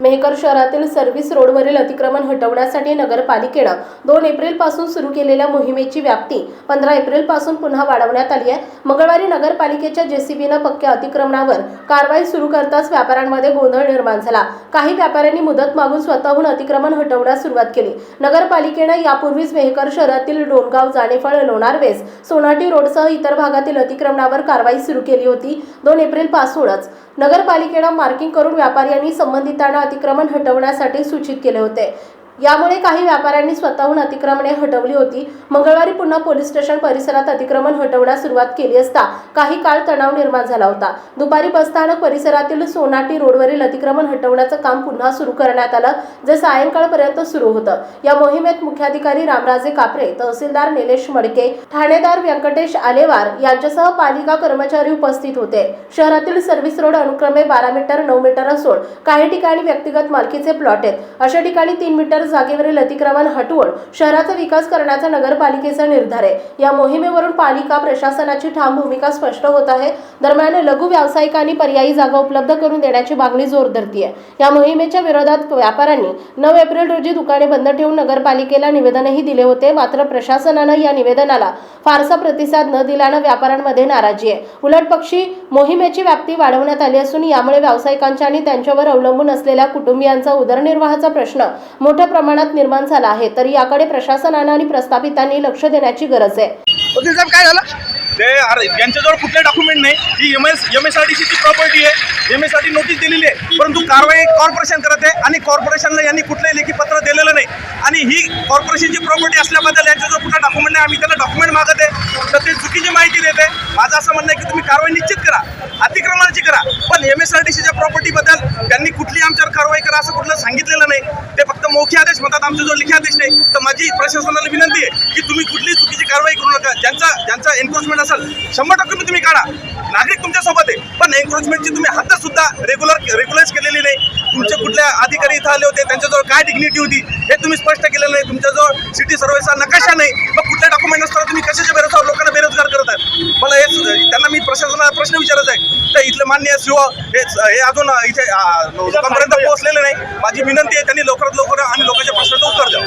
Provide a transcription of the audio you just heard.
मेहकर शहरातील सर्व्हिस रोडवरील अतिक्रमण हटवण्यासाठी नगरपालिकेनं दोन एप्रिलपासून सुरू केलेल्या मोहिमेची व्याप्ती पंधरा एप्रिलपासून पुन्हा वाढवण्यात आली आहे. मंगळवारी नगरपालिकेच्या जेसीबीनं पक्क्या अतिक्रमणावर कारवाई सुरू करताच व्यापाऱ्यांमध्ये गोंधळ निर्माण झाला. काही व्यापाऱ्यांनी मुदत मागून स्वतःहून अतिक्रमण हटवण्यास सुरुवात केली. नगरपालिकेनं यापूर्वीच मेहकर शहरातील डोणगाव जाणेफळ लोणारवेस सोनाटी रोडसह इतर भागातील अतिक्रमणावर कारवाई सुरू केली होती. दोन एप्रिल पासूनच नगरपालिकेनं मार्किंग करून व्यापाऱ्यांनी संबंधितांना अतिक्रमण हटवण्यासाठी सूचित केले होते. यामुळे काही व्यापाऱ्यांनी स्वतःहून अतिक्रमणे हटवली होती. मंगळवारी पुन्हा पोलीस स्टेशन परिसरात अतिक्रमण हटवण्यास सुरुवात केली असता काही काळ तणाव निर्माण झाला होता. दुपारी बसस्थानक परिसरातील सोनाटी रोडवरील अतिक्रमण हटवण्याचं काम पुन्हा सुरू करण्यात आलं जे सायंकाळपर्यंत सुरू होतं. या मोहिमेत मुख्याधिकारी रामराजे कापरे तहसीलदार निलेश मडके ठाणेदार व्यंकटेश आलेवार यांच्यासह पालिका कर्मचारी उपस्थित होते. शहरातील सर्व्हिस रोड अनुक्रमे बारा मीटर नऊ मीटर असून काही ठिकाणी व्यक्तिगत मालकीचे प्लॉट आहेत. अशा ठिकाणी तीन मीटर जागेवरील अतिक्रमण हटवून शहराचा विकास करण्याचा नगरपालिकेचा निर्धार आहे. या मोहिमेवरून पालिका प्रशासनाची ठाम भूमिका स्पष्ट होत आहे. दरम्यान लघु व्यावसायिकांनी पर्यायी जागा उपलब्ध करून देण्याची मागणी जोर धरती आहे. या मोहिमेच्या विरोधात व्यापाऱ्यांनी नऊ एप्रिल रोजी दुकाने बंद ठेवून नगरपालिकेला निवेदनही दिले होते. मात्र प्रशासनानं या निवेदनाला फारसा प्रतिसाद न दिल्यानं व्यापाऱ्यांमध्ये नाराजी आहे. उलट पक्षी मोहिमेची व्याप्ती वाढवण्यात आली असून यामुळे व्यावसायिकांच्या आणि त्यांच्यावर अवलंबून असलेल्या कुटुंबियांचा उदरनिर्वाहाचा प्रश्न मोठ्या प्रमाणात निर्माण झाला आहे तरी याकडे प्रशासनानं आणि प्रस्थापितांनी लक्ष देण्याची गरज आहे. काय झालं? ते अरे यांच्याजवळ कुठले डॉक्युमेंट नाही? ही M S M S R T सीची प्रॉपर्टी आहे. M S R T notice दिलेली आहे. परंतु कारवाई कॉर्पोरेशन करत आहे आणि कॉर्पोरेशनला यांनी कुठलंही लेखी पत्र दिलेलं नाही. आणि ही कॉर्पोरेशनची प्रॉपर्टी असल्याबद्दल यांच्याजवळ कुठला डॉक्युमेंट नाही. आम्ही त्याला डॉक्युमेंट मागत आहे. तर ते चुकीची माहिती देते माझं असं म्हणणं आहे की तुम्ही कारवाई निश्चित करा. अतिक्रमणाची करा. पण एम एस आर टी सीच्या प्रॉपर्टीबद्दल त्यांनी कुठली आमच्यावर कारवाई करा असं कुठलं सांगितलेलं नाही. ते फक्त मौखी आदेश म्हणतात आमच्याजवळ लिखी आदेश नाही तर माझी प्रशासनाला विनंती आहे की तुम्ही कुठली चुकीची कारवाई करू नका. ज्यांचा ज्यांचा एन्क्रोचमेंट असेल शंभर टक्के तुम्ही काढा. नागरिक तुमच्यासोबत आहे पण एन्क्रोचमेंटची तुम्ही हद्द सुद्धा रेग्युलर रेग्युलाइज केलेली नाही. तुमचे कुठल्या अधिकारी इथं आले होते त्यांच्याजवळ काय डिग्निटी होती हे तुम्ही स्पष्ट केलेलं नाही. तुमच्याजवळ सिटी सर्व्हिसचा नकाशा नाही. मग कुठल्या डॉक्युमेंट असताना तुम्ही कशाच्या बेरोजगार लोकांना बेरोजगार करत आहे मला हे त्यांना मी प्रशासनाला प्रश्न विचारायचा आहे. तर इथले मान्य शिव हे हे अजून इथे लोकांपर्यंत पोहोचलेले नाही. माझी विनंती आहे त्यांनी लवकरात लवकर आणि लोकांच्या प्रश्नाचं उत्तर द्यावं.